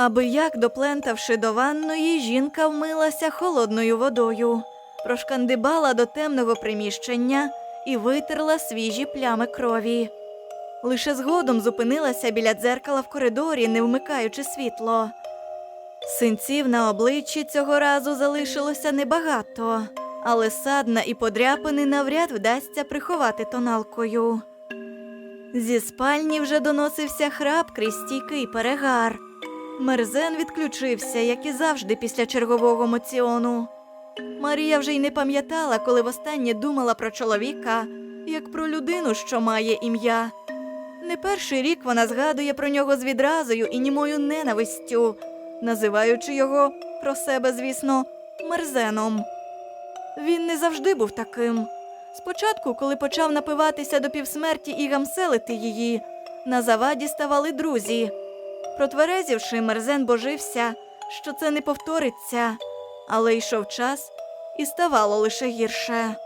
Аби як доплентавши до ванної, жінка вмилася холодною водою, прошкандибала до темного приміщення і витерла свіжі плями крові. Лише згодом зупинилася біля дзеркала в коридорі, не вмикаючи світло. Синців на обличчі цього разу залишилося небагато, але садна і подряпини навряд вдасться приховати тоналкою. Зі спальні вже доносився храп крізь стійкий перегар. Мерзен відключився, як і завжди після чергового моціону. Марія вже й не пам'ятала, коли востаннє думала про чоловіка, як про людину, що має ім'я. Не перший рік вона згадує про нього з відразою і німою ненавистю, називаючи його про себе, звісно, мерзеном. Він не завжди був таким. Спочатку, коли почав напиватися до півсмерті і гамселити її, на заваді ставали друзі. Протверезівши, мерзен божився, що це не повториться, але йшов час і ставало лише гірше.